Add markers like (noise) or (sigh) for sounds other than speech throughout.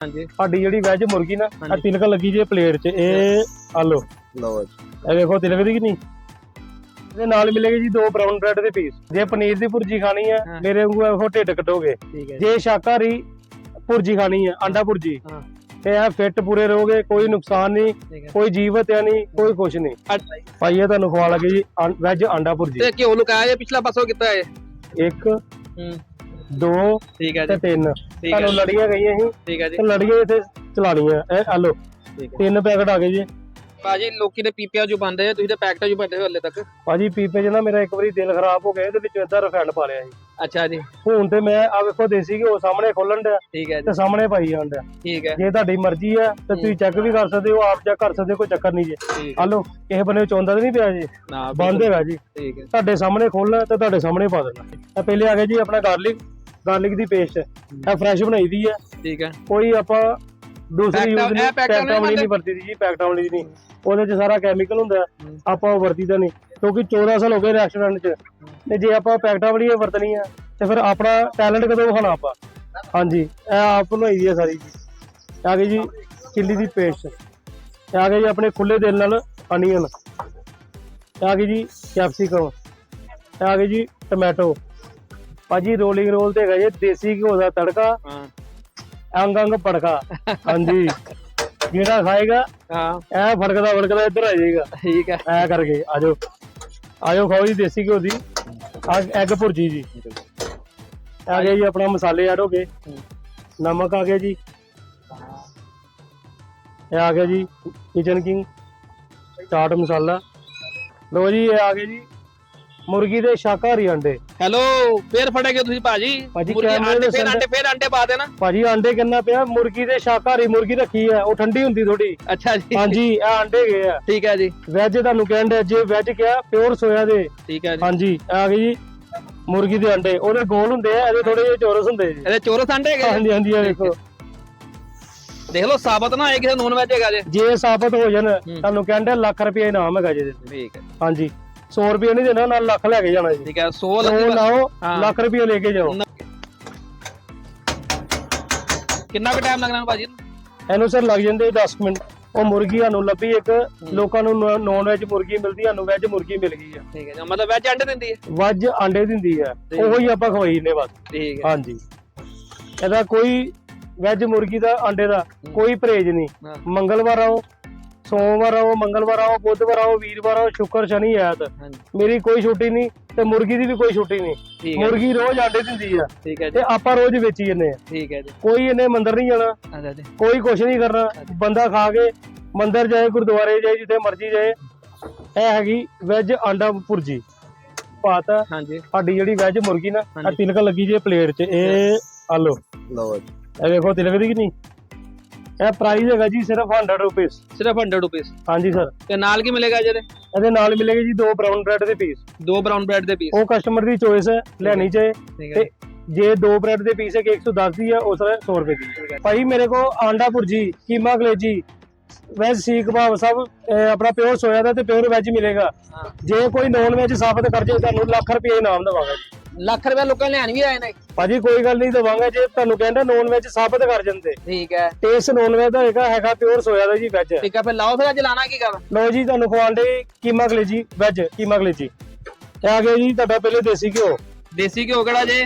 ਹਾਂਜੀ। ਸਾਡੀ ਜਿਹੜੀ ਵੈਜ ਮੁਰਗੀ ਨਾ ਆ ਹਾਂਜੀ। ਤਿਲਕ ਲੱਗੀ ਜੇ ਪਲੇਟ 'ਚ ਇਹ ਆ ਲਓ ਜੀ। ਇਹ ਵੇਖੋ ਤਿਲਕ ਦੀ ਕਿ ਨਹੀਂ? ਇਹਦੇ ਨਾਲ ਮਿਲੇਗੀ ਜੀ ਦੋ ਬਰਾਊਨ ਬ੍ਰੈਡ ਦੇ ਪੀਸ ਜੇ ਪਨੀਰ ਦੀ ਭੁਰਜੀ ਖਾਣੀ ਹਾਂ। ਮੇਰੇ ਵਾਂਗੂ ਇਹੋ ਢਿੱਡ ਠੀਕ ਹੈ। ਜੀ ਜੇ ਸ਼ਾਕਾਹਾਰੀ ਭੁਰਜੀ ਖਾਣੀ ਹੈ ਅੰਡਾ ਭੁਰਜੀ ਹਾਂ। ਤੇ ਇਹ ਫਿੱਟ ਪੂਰੇ ਰਹੋਗੇ ਕੋਈ ਨੁਕਸਾਨ ਨਹੀਂ ਠੀਕ ਹੈ। ਕੋਈ ਜੀਵਤ ਹੈ ਨਹੀਂ ਕੋਈ ਕੁਛ ਨਹੀਂ। ਭਾਈ ਇਹ ਤੁਹਾਨੂੰ ਖਵਾ ਲੱਗੇ ਜੀ ਵੈਜ ਅੰਡਾ ਭੁਰਜੀ। ਤੇ ਘਿਓ ਲੁਕਾਇਆ ਜੇ ਪਿਛਲਾ ਪਾਸੋਂ ਕੀਤਾ ਹੈ ਇੱਕ ਹੂੰ। ਦੋ ਠੀਕ ਹੈ ਤੇ ਜੀ ਤਿੰਨ। ਠੀਕ ਹੈ ਤੁਹਾਨੂੰ ਲੜੀਆਂ ਗਈਆਂ ਸੀ। ਠੀਕ ਹੈ ਜੀ। ਤੇ ਲੜੀਆਂ ਇੱਥੇ ਚਲਾਣੀਆਂ ਇਹ ਆ ਲਓ ਠੀਕ ਹੈ ਤਿੰਨ ਪੈਕਟ ਆ ਗਏ ਜੀ। ਭਾਜੀ ਲੋਕੀ ਦੇ ਪੀਪਿਆਂ ਜੋ ਬੰਦੇ ਆ। ਤੁਸੀਂ ਤੇ ਪੈਕਟਾਂ ਜੋ ਬੰਦੇ ਹੋ ਹਲੇ ਤੱਕ। ਭਾਜੀ ਪੀਪੇ 'ਚ ਨਾ ਮੇਰਾ ਇੱਕ ਵਾਰੀ ਦਿਲ ਖਰਾਬ ਹੋ ਗਿਆ। ਇਹਦੇ ਵਿੱਚ ਏਦਾਂ ਰਿਫਾਈਂਡ ਪਾ ਲਿਆ ਜੀ ਅੱਛਾ ਜੀ। ਹੁਣ ਤੇ ਮੈਂ ਆ ਵੇਖੋ ਦੇਸੀ ਘਿਓ ਸਾਹਮਣੇ ਖੋਲਣ ਡਿਆ। ਠੀਕ ਹੈ ਜੀ। ਤੇ ਸਾਹਮਣੇ ਪਾਈ ਜਾਣ ਡਿਆ। ਠੀਕ ਹੈ ਜੇ ਤੁਹਾਡੀ ਮਰਜ਼ੀ ਹੈ ਤੇ ਤੁਸੀਂ ਚੈੱਕ ਵੀ ਕਰ ਸਕਦੇ ਹੋ ਆਪ ਚੈੱਕ ਕਰ ਸਕਦੇ ਹੋ ਕੋਈ ਚੱਕਰ ਨਹੀਂ ਜੀ। ਠੀਕ। ਆ ਲਓ ਕਿਸੇ ਬੰਨੇ ਚੌਂਦਾ ਤੇ ਨਹੀਂ ਪਿਆ ਜੀ। ਨਾ ਬੰਦ ਹੈਗਾ ਜੀ। ਠੀਕ ਹੈ ਤੁਹਾਡੇ ਸਾਹਮਣੇ ਖੋਲਣਾ ਤੇ ਤੁਹਾਡੇ ਸਾਹਮਣੇ ਪਾ ਦੇਣਾ। ਇਹ ਪਹਿਲੇ ਆ ਗਿਆ ਜੀ ਆਪਣਾ ਗਾਰਲਿਕ ਗਾਰਲਿਕ ਦੀ ਪੇਸਟ ਇਹ ਫਰੈਸ਼ ਬਣਾਈ ਦੀ ਹੈ। ਠੀਕ ਹੈ। ਕੋਈ ਆਪਾਂ ਦੂਸਰੀ ਯੂਜ਼ ਨਹੀਂ ਪੈਕਟਾਂ ਵਾਲੀ ਨਹੀਂ ਵਰਤੀ ਦੀ ਜੀ ਪੈਕਟਾਂ ਵਾਲੀ ਦੀ ਨਹੀਂ। ਉਹਦੇ 'ਚ ਸਾਰਾ ਕੈਮੀਕਲ ਹੁੰਦਾ। ਆਪਾਂ ਉਹ ਵਰਤੀਦਾ ਨਹੀਂ। ਕਿਉਂਕਿ 14 ਸਾਲ ਹੋ ਗਏ ਰੈਸਟੋਰੈਂਟ 'ਚ। ਤੇ ਜੇ ਆਪਾਂ ਪੈਕਟਾਂ ਵਾਲੀ ਵਰਤਣੀ ਆ ਤੇ ਫਿਰ ਆਪਣਾ ਟੈਲੈਂਟ ਕਦੋਂ ਵਿਖਾਣਾ ਆਪਾਂ? ਹਾਂਜੀ ਇਹ ਆਪ ਬਣਾਈ ਦੀ ਹੈ ਸਾਰੀ। ਜੀ ਆ ਗਈ ਜੀ ਚਿੱਲੀ ਦੀ ਪੇਸਟ ਆ ਗਈ ਜੀ ਆਪਣੇ ਖੁੱਲੇ ਦਿਲ ਨਾਲ ਅਨੀਅਨ ਇਹ ਆ ਗਈ ਜੀ ਕੈਪਸਿਕਮ ਆ ਗਈ ਜੀ ਟੋਮੈਟੋ ਭਾਜੀ ਰੋਲਿੰਗ ਰੋਲ ਤੇ ਹੈਗਾ ਜੀ ਦੇਸੀ ਘਿਓ ਦਾ ਤੜਕਾ ਹਾਂ। ਅੰਗ ਅੰਗ ਪੜਕਾ ਹਾਂਜੀ। ਜਿਹੜਾ ਖਾਏਗਾ ਹਾਂ। ਐ ਫੜਕਦਾ ਫੜਕਦਾ ਇੱਧਰ ਆ ਜਾਏਗਾ। ਠੀਕ ਹੈ ਐ ਕਰਕੇ ਆਜੋ। ਆਜੋ ਖਾਓ ਜੀ ਦੇਸੀ ਘਿਓ ਦੀ। ਐਗ ਭੁਰਜੀ ਜੀ। ਆ ਗਿਆ ਜੀ ਆਪਣਾ ਮਸਾਲੇ ਐਡ ਹੋ ਗਏ। ਨਮਕ ਆ ਗਿਆ ਜੀ। ਇਹ ਆ ਗਿਆ ਜੀ ਕਿਚਨ ਕਿੰਗ ਚਾਟ ਮਸਾਲਾ। ਲੋ ਜੀ ਇਹ ਆ ਗਏ ਜੀ। ਮੁਰਗੀ ਦੇ ਸ਼ਾਕਾਹਾਰੀ ਅੰਡੇ। ਹੈਲੋ ਫੇਰ ਫੜੇਗੇ ਤੁਸੀਂ ਭਾਜੀ? ਭਾਜੀ, ਮੁਰਗੀ ਕੈਮਰੇ ਦੇ ਫੇਰ ਆਂਡੇ ਫੇਰ ਆਂਡੇ ਪਾ ਦੇਣਾ। ਭਾਜੀ ਅੰਡੇ ਕਿੰਨਾ ਪਿਆ? ਮੁਰਗੀ ਦੇ ਸ਼ਾਕਾਹਾਰੀ ਮੁਰਗੀ ਰੱਖੀ ਹੈ? ਉਹ ਠੰਡੀ ਹੁੰਦੀ ਥੋੜੀ ਅੱਛਾ ਜੀ। ਹਾਂਜੀ ਇਹ ਅੰਡੇ ਗਏ ਆ। ਠੀਕ ਹੈ ਜੀ। ਵੈਜ ਤੁਹਾਨੂੰ ਕਹਿੰਦੇ ਜੇ ਵੈਜ ਕਿਹਾ ਪਿਓਰ ਸੋਇਆ ਦੇ। ਠੀਕ ਹੈ ਜੀ। ਹਾਂਜੀ ਆ ਗਈ ਜੀ ਮੁਰਗੀ ਦੇ ਅੰਡੇ। ਉਹਦੇ ਗੋਲ ਹੁੰਦੇ ਆ ਇਹਦੇ ਥੋੜੇ ਜਿਹੇ ਚੌਰਸ ਹੁੰਦੇ ਜੀ। ਇਹਦੇ ਚੋਰਸ ਆਂਡੇ ਹੈਗੇ ਹਾਂਜੀ ਹਾਂਜੀ ਇਹ ਦੇਖੋ ਦੇਖ ਲਓ ਸਾਬਤ ਨਾ ਹੈ ਕਿਸੇ ਨੋਨ ਵੈਜ ਹੈਗਾ ਜੇ। ਜੇ ਸਾਬਤ ਹੋ ਜਾਣ ਤੁਹਾਨੂੰ ਕਹਿੰਦੇ ਲੱਖ ਰੁਪਏ ਇਨਾਮ ਹੈਗਾ ਜੀ ਇਹਦੇ ਤੇ। ਠੀਕ ਹੈ। ਹਾਂਜੀ। 100 ਰੁਪਏ ਨਹੀਂ ਦੇਣਾ ਨਾਲ ਲੱਖ ਲੈ ਕੇ ਜਾਣਾ ਜੀ। ਠੀਕ ਹੈ 100 ਉਹ ਲੱਗੀ ਲਾਓ ਹਾਂ। ਲੱਖ ਰੁਪਏ ਲੈ ਕੇ ਜਾਓ। ਕਿੰਨਾ ਕੁ ਟਾਈਮ ਲੱਗਣਾ ਭਾਜੀ? ਇਹਨੂੰ ਸਰ ਲੱਗ ਜਾਂਦੇ 10 ਮਿੰਟ। ਉਹ ਮੁਰਗੀ ਸਾਨੂੰ ਲੱਭੀ ਇੱਕ ਲੋਕਾਂ ਨੂੰ ਨੌਨ ਵੈਜ ਮੁਰਗੀ ਮਿਲਦੀ ਸਾਨੂੰ ਵੈਜ ਮੁਰਗੀ ਮਿਲ ਗਈ ਆ। ਠੀਕ ਹੈ ਮਤਲਬ ਵੈਜ ਆਂਡੇ ਦਿੰਦੀ ਹੈ? ਵੈਜ ਆਂਡੇ ਦਿੰਦੀ ਠੀਕ। ਉਹੋ ਹੀ ਆਪਾਂ ਖਵਾਈ ਨੇ ਬਸ। ਠੀਕ ਹੈ। ਹਾਂਜੀ। ਇਹਦਾ ਕੋਈ ਵੈਜ ਮੁਰਗੀ ਦਾ ਅੰਡੇ ਦਾ ਕੋਈ ਪਰਹੇਜ ਨਹੀਂ। ਹਾਂ। ਮੰਗਲਵਾਰ ਆਓ ਸੋਮਵਾਰ ਆਓ ਮੰਗਲਵਾਰ ਆਓ ਬੁੱਧਵਾਰ ਆਓ ਵੀਰਵਾਰ ਆਓ ਸ਼ੁੱਕਰ ਸ਼ਨੀ ਐਤ। ਮੇਰੀ ਕੋਈ ਛੁੱਟੀ ਨਹੀਂ ਤੇ ਮੁਰਗੀ ਦੀ ਵੀ ਕੋਈ ਛੁੱਟੀ ਨਹੀਂ। ਮੁਰਗੀ ਰੋਜ਼ ਆਂਡੇ ਦਿੰਦੀ ਆ ਠੀਕ ਹੈ ਜੀ। ਤੇ ਆਪਾਂ ਰੋਜ਼ ਵੇਚੀ ਜੰਨੇ ਆ। ਠੀਕ ਹੈ ਜੀ। ਕੋਈ ਇਹਨੇ ਮੰਦਰ ਨਹੀਂ ਜਾਣਾ ਕੋਈ ਕੁਛ ਨਹੀਂ ਕਰਨਾ ਬੰਦਾ ਖਾ ਕੇ ਮੰਦਰ ਜਾਏ ਗੁਰਦੁਆਰੇ ਜਾਏ ਜਿੱਥੇ ਮਰਜ਼ੀ ਜਾਏ। ਇਹ ਹੈਗੀ ਵੈਜ ਆਂਡਾ ਭੁਰਜੀ। ਭਾਤ ਆ, ਹਾਂਜੀ। ਸਾਡੀ ਜਿਹੜੀ ਵੈਜ ਮੁਰਗੀ ਨਾ ਆ। ਤਿਲਕ ਲੱਗੀ ਜੇ ਪਲੇਟ 'ਚ ਇਹ ਆ ਲਓ ਲਓ ਜੀ। ਇਹ ਵੇਖੋ ਤਿਲਕ ਦੀ ਕਿ ਨਹੀਂ? ਇਹ ਪ੍ਰਾਈਸ ਹੈਗਾ ਜੀ ਸਿਰਫ 100 ਰੁਪਏ ਸਿਰਫ 100 ਰੁਪਏ ਹਾਂਜੀ ਸਰ ਤੇ ਨਾਲ ਕੀ ਮਿਲੇਗਾ ਜਿਹਦੇ ਇਹਦੇ? ਨਾਲ ਮਿਲੇਗੇ ਜੀ ਦੋ ਬ੍ਰਾਊਨ ਬ੍ਰੈਡ ਦੇ ਪੀਸ ਦੋ ਬ੍ਰਾਊਨ ਬ੍ਰੈਡ ਦੇ ਪੀਸ ਉਹ ਕਸਟਮਰ ਦੀ ਚੋਇਸ ਹੈ ਲੈਣੀ ਚਾਹੇ। ਠੀਕ ਹੈ ਤੇ ਜੇ। ਦੋ ਬ੍ਰੈਡ ਦੇ ਪੀਸ ਹੈ ਕਿ 110 ਦੀ ਹੈ ਉਸ ਤਰ੍ਹਾਂ 100 ਰੁਪਏ ਦੀ ਭਾਈ ਮੇਰੇ ਕੋ ਆਂਡਾ ਭੁਰਜੀ ਕੀਮਾ ਕਲੇਜੀ ਵੈਜ ਸੀਖ ਕਬਾਬ ਸਭ ਆਪਣਾ ਪਿਓਰ ਸੋਇਆ ਦਾ ਤੇ ਪਿਓਰ ਵੈਜ ਮਿਲੇਗਾ। ਜੇ ਕੋਈ ਨੌਨ ਵੈਜ ਸਾਬਤ ਕਰ ਜੇ ਤੁਹਾਨੂੰ ਲੱਖ ਰੁਪਏ ਇਨਾਮ ਦੇਵਾਂਗਾ। ਜੀ ਲੱਖ ਰੁਪਏ ਲੋਕਾਂ ਨੇ ਲੈਣ ਵੀ ਆਏ ਨੇ। ਭਾਜੀ ਕੋਈ ਗੱਲ ਨਹੀਂ ਦੇਵਾਂਗਾ। ਜੇ ਤੁਹਾਨੂੰ ਕਹਿੰਦਾ ਨੌਨ ਵੈਜ ਸਾਬਤ ਕਰ ਜਾਂਦੇ। ਠੀਕ ਹੈ। ਟੇਸਟ ਨੌਨ ਵੈਜ ਦਾ ਹੈਗਾ ਹੈਗਾ ਪਿਓਰ ਸੋਇਆ ਦਾ ਜੀ ਵੈਜ ਠੀਕ ਹੈ ਫਿਰ ਲਾਓ ਫਿਰ ਅੱਜ ਲਾਣਾ ਕੀ ਕਰ ਲਓ ਜੀ ਤੁਹਾਨੂੰ ਖਵਾਉਂਦੇ ਕੀਮਾ ਕਲੇਜੀ ਵੈਜ ਕੀਮਾ ਕਲੇਜੀ। ਇਹ ਆ ਗਿਆ ਜੀ ਤੁਹਾਡਾ ਪਹਿਲੇ ਦੇਸੀ ਘਿਓ। ਦੇਸੀ ਘਿਓ ਕਿਹੜਾ ਜੇ?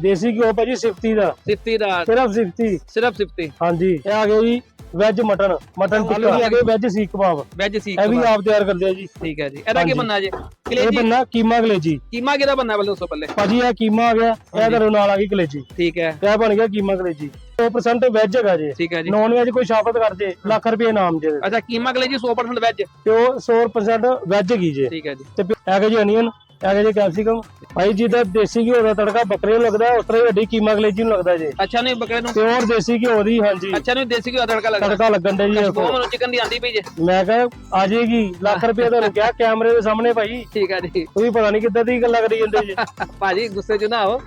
ਦੇਸੀ ਘਿਓ ਭਾਜੀ ਸਿਫਤੀ ਦਾ। ਸਿਫਤੀ ਦਾ। ਸਿਰਫ ਸਿਫਤੀ। ਸਿਰਫ ਸਿਫਤੀ। ਹਾਂਜੀ। ਇਹ ਆ ਗਿਆ ਜੀ ਵੈਜ ਮਟਨ ਮਟਨ ਟਿੱਕਾ। ਆ ਗਿਆ ਵੈਜ ਸੀਖ ਕਬਾਬ ਵੈਜ ਸੀਖ ਇਹ ਵੀ ਆਪ ਤਿਆਰ ਕਰਦੇ ਆ ਜੀ। ਠੀਕ ਹੈ ਜੀ। ਇਹਦਾ ਕੀ। ਬੰਨਾ ਜੇ? ਇਹ ਬੰਨਾ ਕੀਮਾ ਕਲੇਜੀ। ਕੀਮਾ ਕਿਹਦਾ ਬੰਨਾ ਬੱਲੇ ਉਸ ਪਹਿਲੇ ਭਾਜੀ ਇਹ ਕੀਮਾ ਆ ਗਿਆ। ਇਹ ਤੁਹਾਡੇ ਨਾਲ ਆ ਗਈ ਕਲੇਜੀ। ਠੀਕ ਹੈ। ਇਹ ਬਣ ਗਿਆ ਕੀਮਾ ਕਲੇਜੀ। 100% ਵੈਜ ਹੈਗਾ ਜੀ। ਠੀਕ ਹੈ ਜੀ। ਨੌਨ ਵੈਜ ਕੋਈ ਸ਼ਾਬਤ ਕਰ ਜੇ ਲੱਖ ਰੁਪਏ ਇਨਾਮ ਜੇ ਅੱਛਾ ਕੀਮਾ ਕਲੇਜੀ 100% ਵੈਜ ਤੇ ਉਹ 100% ਵੈਜ ਹੈਗੀ ਜੇ। ਠੀਕ ਹੈ ਜੀ। ਤੇ ਹੈਗਾ ਜੀ ਅਨੀਅਨ ਹੈਗਾ ਜੀ ਕੈਪਸਿਕਮ ਭਾਈ ਜਿੱਦਾਂ ਦੇਸੀ ਘਿਓ ਦਾ ਤੜਕਾ ਬੱਕਰੇ ਨੂੰ ਲੱਗਦਾ ਉਸ ਤਰ੍ਹਾਂ ਹੀ ਵੱਡੀ ਕੀਮਾ ਕਲੇਜੀ ਨੂੰ ਲੱਗਦਾ ਜੀ। ਅੱਛਾ ਨਹੀਂ ਬੱਕਰੇ ਨੂੰ? ਪਿਓਰ ਦੇਸੀ ਘਿਓ ਦੀ ਹਾਂਜੀ। ਅੱਛਾ ਨਹੀਂ ਦੇਸੀ ਘਿਓ ਦਾ ਤੜਕਾ ਲੱਗਦਾ। ਤੜਕਾ ਲੱਗਣ ਦੇ ਜੀ ਉਹ ਮੈਨੂੰ ਚਿਕਨ ਦੀ ਆਂਦੀ ਪਈ ਜੇ। ਮੈਂ ਕਿਹਾ ਆ ਜਾਏਗੀ ਲੱਖ ਰੁਪਏ ਤੁਹਾਨੂੰ ਕਿਹਾ ਕੈਮਰੇ ਦੇ ਸਾਹਮਣੇ ਭਾਈ। ਠੀਕ ਹੈ ਜੀ। ਤੁਸੀਂ ਪਤਾ ਨਹੀਂ ਕਿੱਦਾਂ ਦੀ ਗੱਲਾਂ ਕਰੀ ਜਾਂਦੇ ਜੀ। (laughs) ਭਾਜੀ ਗੁੱਸੇ 'ਚ ਨਾ ਆਓ।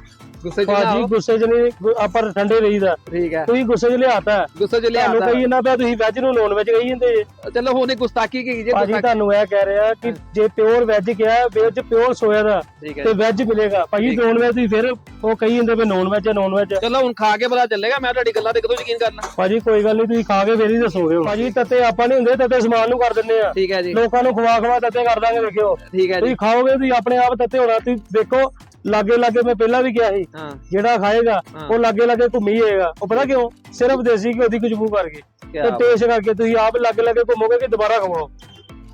ਗੁੱਸੇ ਚ ਨਾ ਭਾਜੀ ਆਓ। ਗੁੱਸੇ 'ਚ ਨਹੀਂ ਗੁ- ਆਪਾਂ ਠੰਡੇ ਰਹੀਦਾ। ਠੀਕ ਹੈ। ਤੁਸੀਂ ਗੁੱਸੇ 'ਚ ਲਿਆਤਾ। ਗੁੱਸੇ ਚ ਤੁਹਾਨੂੰ ਕਹੀ ਇਹਨਾਂ ਪਿਆ ਤੁਸੀਂ ਵੈਜ ਨੂੰ ਨੌਨ ਵੈਜ ਕਹੀ ਜਾਂਦੇ ਜੇ। ਚਲੋ ਹੁਣ ਇਹ ਗੁਸਤਾਖੀ ਕੀ ਜੇ ਭਾਜੀ ਗੁਸਤਾਖੀ? ਤੁਹਾਨੂੰ ਇਹ ਕਹਿ ਰਿਹਾ ਕਿ ਜੇ ਪਿਓਰ ਵੈਜ ਕਿਹਾ ਵੈਜ ਪਿਓਰ ਸੋਇਆ ਦਾ ਠੀਕ ਹੈ। ਤੇ ਵੈਜ ਮਿਲੇਗਾ। ਭਾਜੀ ਠੀਕ। ਨੌਨ ਵੈਜ ਤੁਸੀਂ ਫਿਰ ਉਹ ਕਹੀ ਜਾਂਦੇ ਵੀ ਨੌਨ ਵੈਜ ਹੈ ਨੌਨ ਵੈਜ ਚਲੋ ਹੁਣ ਖਾ ਕੇ ਪਤਾ ਚੱਲੇਗਾ ਮੈਂ ਤੁਹਾਡੀ ਗੱਲਾਂ ਤੇ ਕਦੋਂ ਯਕੀਨ ਕਰਨਾ। ਭਾਜੀ ਕੋਈ ਗੱਲ ਨਹੀਂ ਤੁਸੀਂ ਖਾ ਕੇ ਫੇਰ ਹੀ ਦੱਸੋਗੇ। ਹੁਣ। ਭਾਜੀ ਤੱਤੇ ਆਪਾਂ ਨਹੀਂ ਹੁੰਦੇ ਤੱਤੇ ਸਮਾਨ ਨੂੰ ਕਰ ਦਿੰਦੇ ਆ। ਠੀਕ ਹੈ ਜੀ। ਲੋਕਾਂ ਨੂੰ ਖਵਾ ਖਵਾ ਤੱਤੇ ਕਰ ਦਾਂਗੇ ਦੇਖਿਓ। ਠੀਕ ਹੈ ਜੀ। ਤੁਸੀਂ ਖਾਓਗੇ ਤੁਸੀਂ ਆਪਣੇ ਆਪ ਤੱਤੇ ਹੋਣਾ ਤੁਸੀਂ ਦੇਖੋ ਲਾਗੇ ਲਾਗੇ ਮੈਂ ਪਹਿਲਾਂ ਵੀ ਕਿਹਾ ਸੀ। ਹਾਂ। ਜਿਹੜਾ ਖਾਏਗਾ। ਉਹ ਲਾਗੇ ਲਾਗੇ ਘੁੰਮੀ ਜਾਏਗਾ। ਉਹ ਪਤਾ ਕਿਉਂ? ਸਿਰਫ ਦੇਸੀ ਘਿਓ ਦੀ ਖੁਸ਼ਬੂ ਕਰਕੇ ਤੇ। ਟੇਸਟ ਕਰਕੇ ਤੁਸੀਂ ਆਪ ਲਾਗੇ ਲਾਗੇ ਘੁੰਮੋਗੇ ਕਿ ਦੁਬਾਰਾ ਖਵਾਓ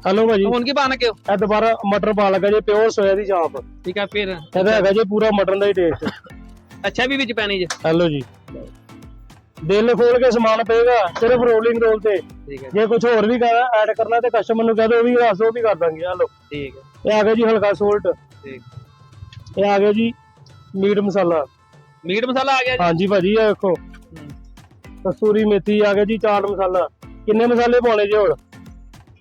ਹਲੋ ਭਾਜੀ। ਹੁਣ ਕੀ ਬਣ ਕੇ ਇਹ ਦੁਬਾਰਾ ਮਟਰ ਪਾ ਲੱਗਾ ਜੇ ਪਿਓਰ ਸੋਇਆ ਦੀ ਚਾਪ। ਠੀਕ ਹੈ ਫਿਰ। ਇਹਦਾ ਹੈਗਾ ਜੇ ਪੂਰਾ ਮਟਨ ਦਾ ਹੀ ਟੇਸਟ ਅੱਛਾ ਵੀ ਵਿੱਚ ਪੈਣੀ ਜੇ। ਹੈਲੋ ਜੀ। ਦਿਲ ਖੋਲ ਕੇ ਸਮਾਨ ਪਏਗਾ ਸਿਰਫ ਰੋਲਿੰਗ ਰੋਲ ਤੇ। ਜੇ ਕੁਝ ਹੋਰ ਵੀ ਐਡ ਕਰਨਾ ਤੇ ਕਸਟਮਰ ਨੂੰ ਕਹਿ ਦਿਓ ਉਹ ਵੀ ਦੱਸ ਉਹ ਵੀ ਕਰ ਦਾਂਗੇ। ਹਲੋ ਠੀਕ ਹੈ ਇਹ ਆ ਗਿਆ ਜੀ ਹਲਕਾ ਸੋਲਟ ਠੀਕ। ਇਹ ਆ ਗਿਆ ਜੀ ਮੀਟ ਮਸਾਲਾ। ਮੀਟ ਮਸਾਲਾ ਆ ਗਿਆ ਜੀ? ਹਾਂਜੀ ਭਾਜੀ ਇਹ ਦੇਖੋ। ਹੂੰ। ਕਸੂਰੀ ਮੇਥੀ ਆ ਗਿਆ ਜੀ ਚਾਟ ਮਸਾਲਾ। ਕਿੰਨੇ ਮਸਾਲੇ ਪਾਉਣੇ ਜੀ ਹੋਰ?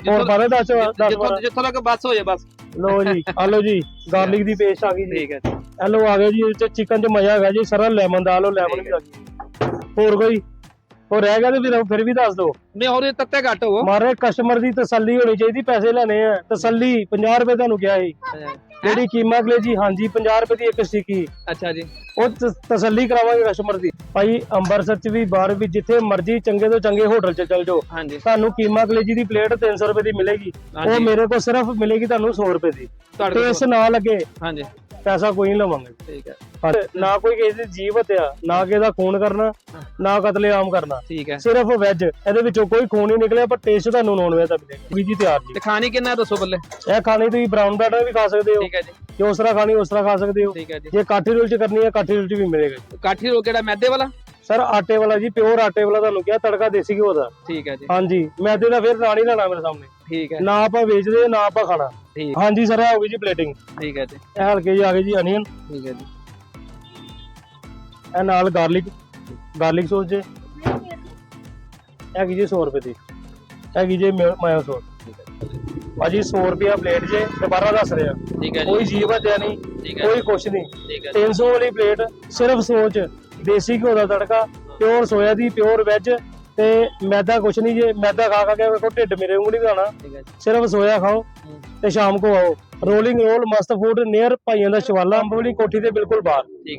ਹੋਰ ਬਾਰੇ ਦੱਸ ਦੱਸ ਜਿੱਥੋਂ। ਜਿੱਥੋਂ ਤੱਕ ਬੱਸ ਹੋ ਜਾਏ ਬਸ। ਲੋ ਜੀ (laughs) ਆ ਲੋ ਜੀ ਗਾਰਲਿਕ ਦੀ ਪੇਸਟ ਆ ਗਈ ਜੀ। ਠੀਕ ਹੈ ਇਹ ਲੋ ਆ ਗਿਆ ਜੀ ਇਹ ਚਿਕਨ ਚ ਮਜ਼ਾ ਹੈਗਾ ਜੀ ਸਰਲ ਲੈਮਨ ਦਾ ਲੋ ਲੈਮਨ ਵੀ ਆ ਗਈ ਹੋਰ ਕੋਈ? ਹੋਰ ਰਹਿ ਗਿਆ ਤੇ ਫਿਰ ਫਿਰ ਵੀ ਦੱਸ ਦਿਓ। ਨਹੀਂ ਹੋਰ ਇਹ ਤੱਤੇ ਘੱਟ ਹੋ ਮਾਰੇ ਕਸਟਮਰ ਦੀ ਤਸੱਲੀ ਹੋਣੀ ਚਾਹੀਦੀ ਪੈਸੇ ਲੈਣੇ ਆ। ਤਸੱਲੀ 50 ਰੁਪਏ ਤੁਹਾਨੂੰ ਕਿਹਾ ਸੀ। ਜਿਹੜੀ ਕੀਮਾ ਕਲੇਜੀ ਹਾਂਜੀ 50 ਰੁਪਏ ਦੀ ਇੱਕ ਸਟਿੱਕੀ ਅੱਛਾ ਜੀ। ਉਹ ਤ- ਤਸੱਲੀ ਕਰਾਵਾਂਗੇ ਕਸਟਮਰ ਦੀ। ਭਾਈ ਅੰਮ੍ਰਿਤਸਰ ਚ ਵੀ ਬਾਹਰ ਵੀ ਜਿੱਥੇ ਮਰਜ਼ੀ ਚੰਗੇ ਤੋਂ ਚੰਗੇ ਹੋਟਲ ਚ ਚਲ ਜਾਓ। ਹਾਂਜੀ। ਤੁਹਾਨੂੰ ਕੀਮਾ ਕਲੇਜੀ ਦੀ ਪਲੇਟ 300 ਰੁਪਏ ਦੀ ਮਿਲੇਗੀ। ਉਹ ਹਾਂਜੀ। ਮੇਰੇ ਕੋਲ ਸਿਰਫ ਮਿਲੇਗੀ ਤੁਹਾਨੂੰ 100 ਰੁਪਏ ਦੀ। ਤੁਹਾਡੇ ਕੋਲ- ਟੇਸਟ ਨਾ ਲੱਗੇ ਹਾਂਜੀ। ਪੈਸਾ ਕੋਈ ਨਹੀਂ ਲਵਾਂਗੇ। ਠੀਕ ਹੈ। ਨਾ ਕੋਈ ਕਿਸੇ ਦੀ ਜੀਵ ਹੱਤਿਆ ਨਾ ਕਿਸੇ ਦਾ ਖੂਨ ਕਰਨਾ ਨਾ ਕਤਲੇਆਮ ਕਰਨਾ। ਠੀਕ ਹੈ। ਸਿਰਫ ਵੈਜ ਇਹਦੇ ਵਿੱਚੋਂ ਕੋਈ ਖੂਨ ਨਹੀਂ ਨਿਕਲਿਆ ਪਰ ਟੇਸਟ ਤੁਹਾਨੂੰ ਨੌਨ ਵੈਜ ਦਾ ਮਿਲੇਗਾ। ਵੀ ਜੀ ਤਿਆਰ ਜੀ। ਤੇ ਖਾਣੀ ਕਿੰਨਾ ਦੱਸੋ ਬੱਲੇ? ਇਹ ਖਾਣੀ ਤੁਸੀਂ ਬ੍ਰਾਊਨ ਬੈਟਰ ਵੀ ਖਾ ਸਕਦੇ ਹੋ। ਠੀਕ ਹੈ ਜੀ। ਜੇ ਉਸ ਤਰ੍ਹਾਂ ਖਾਣੀ ਉਸ ਤਰ੍ਹਾਂ ਖਾ ਸਕਦੇ ਹੋ। ਠੀਕ ਹੈ ਜੀ। ਜੇ ਕਾਠੀ ਰੋਲ ਚ ਕਰਨੀ ਹੈ ਕਾਠੀ ਰੋਲ ਚ ਵੀ ਮਿਲੇਗਾ ਜੀ। ਕਾਠੀ ਰੋ ਕਿਹੜਾ ਮੈਦੇ ਵਾਲਾ? ਸਰ ਆਟੇ ਵਾਲਾ ਜੀ ਪਿਓਰ ਆਟੇ ਵਾਲਾ ਤੁਹਾਨੂੰ ਕਿਹਾ ਤੜਕਾ ਦੇਸੀ ਘਿਓ ਦਾ। ਠੀਕ ਹੈ ਜੀ। ਹਾਂਜੀ ਮੈਦੇ ਦਾ ਫਿਰ ਨਹੀਂ ਲੈਣਾ ਮੇਰੇ ਸਾਹਮਣੇ। ਠੀਕ ਹੈ। ਨਾ ਆਪਾਂ ਵੇਚਦੇ ਨਾ ਆਪਾਂ ਖਾਣਾ। ਠੀਕ। ਹਾਂਜੀ ਸਰ ਇਹ ਹੋ ਗਈ ਜੀ ਪਲੇਟਿੰਗ ਠੀਕ ਹੈ ਜੀ। ਇਹ ਹਲਕੇ ਜੀ ਆ ਗਏ ਜੀ ਅਨੀਅਨ ਠੀਕ ਹੈ ਜੀ। ਇਹ ਨਾਲ ਗਾਰਲਿਕ ਗਾਰਲਿਕ ਸੌਸ ਜੇ। ਇਹ ਹੈਗੀ ਜੀ 100 ਰੁਪਏ ਦੀ। ਇਹ ਹੈਗੀ ਜੀ ਮਾਇਓ ਸੌਸ ਭਾਜੀ 100 ਰੁਪਿਆ ਪਲੇਟ ਜੇ ਦੁਬਾਰਾ ਦੱਸ ਰਿਹਾ। ਠੀਕ ਹੈ ਕੋਈ ਜੀ ਜੀਵ ਹੱਤਿਆ ਨਹੀਂ ਕੋਈ ਕੁਛ ਨਹੀਂ। ਠੀਕ ਹੈ ਜੀ। 300 ਵਾਲੀ ਪਲੇਟ ਸਿਰਫ ਸੋਚ ਦੇਸੀ ਘਿਓ ਦਾ ਤੜਕਾ ਪਿਓਰ ਸੋਇਆ ਦੀ ਪਿਓਰ ਵੈਜ ਤੇ ਮੈਦਾ ਕੁਛ ਨਹੀਂ ਜੇ ਮੈਦਾ ਖਾ ਖਾ ਕੇ ਵੇਖੋ ਢਿੱਡ ਮੇਰੇ ਉਂਗਲੀ ਦਾ ਸਿਰਫ ਸੋਇਆ ਖਾਓ। ਤੇ ਸ਼ਾਮ ਕੋ ਆਓ। ਰੋਲਿੰਗ ਰੋਲ ਮਸਤ ਫੂਡ ਨੀਅਰ ਭਾਈਆਂ ਦਾ ਸ਼ਿਵਾਲਾ ਅੰਬ ਵਾਲੀ ਕੋਠੀ ਦੇ ਬਿਲਕੁਲ ਬਾਹਰ।